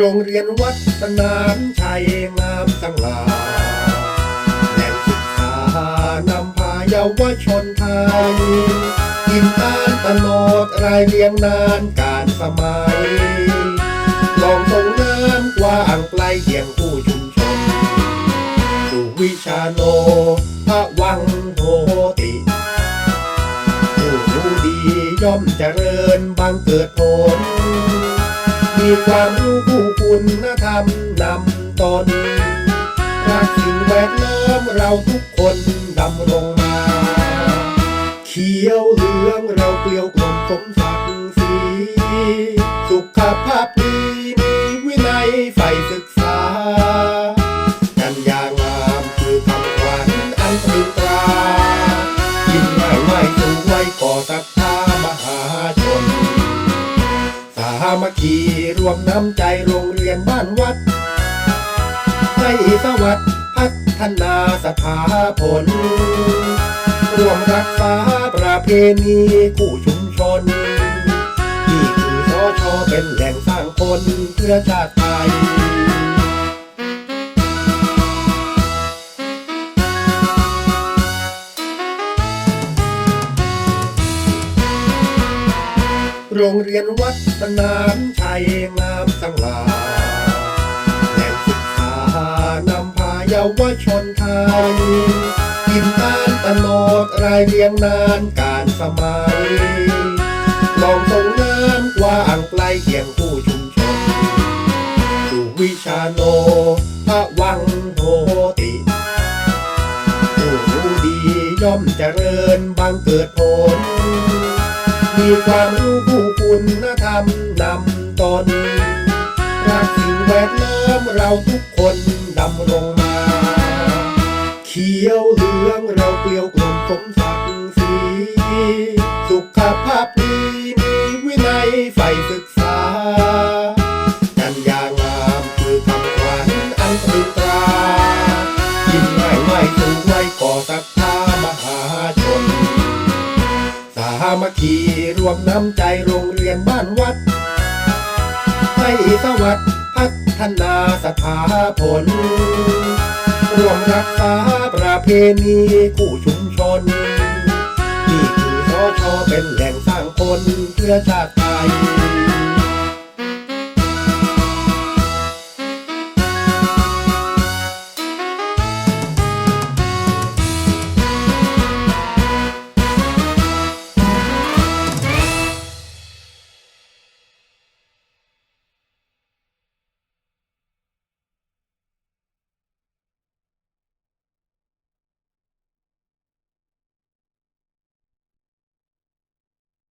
โรงเรียนวัดสนามชัยงามสังลาแหล่งศึกษานำพาเยาวชนไทยกินอ่านตโนดรายเรียงนานการสมัยลองส่งน้ำกว้างไกลเคียงผู้ชุมชนสู่วิชาโนพระวังโหติผู้รู้ดีย่อมเจริญบังเกิดผลมีความรู้ผู้ คุณธรรมนำตนรักสิ่งแวดล้อมเราทุกคนดำรงมา เขียวเหลืองเราเกลียวกลมสมศักดิ์ศรีสุขภาพดีมีวินัยใฝ่ศึกษา วมน้ำใจโรงเรียนบ้านวัดใจสวัสดิ์พัฒนาสถาผลรวมรักษาประเพณีคู่ชุมชนนี่คือสชอเป็นแหล่งสร้างคนเพื่อชาติไทย โรงเรียนวัดสนามชัยงามสังลาแหล่งศึกษานำพาเยาวชนไทยกินอ่านตโนดรายเรียงนานการสมัยลองส่งน้ำกว้างไกลเคียงผู้ชุมชนสู่วิชาโนพระวังโหติผู้รู้ดีย่อมเจริญบังเกิดผลมีความรู้ผู้ คุณธรรมนำตนรักสิ่งแวดล้อมเราทุกคนดำรงมา เขียวเหลืองเราเกลียวกลมสมศักดิ์ศรีสุขภาพดีมีวินัยใฝ่ศึกษากันยางามคือคำขวัญอันตรึงตรายิ่งง่ายไม่สูงไว้ก่อศรัทธามหาชน สามัคคีรวมน้ำใจรงเรียน บ้านวัด ให้สวัสดิ์พัฒนาสถาผลรวมรักษาประเพณีคู่ชุมชน นี่คือสอชอเป็นแหล่งสร้างคนเพื่อชาติไทย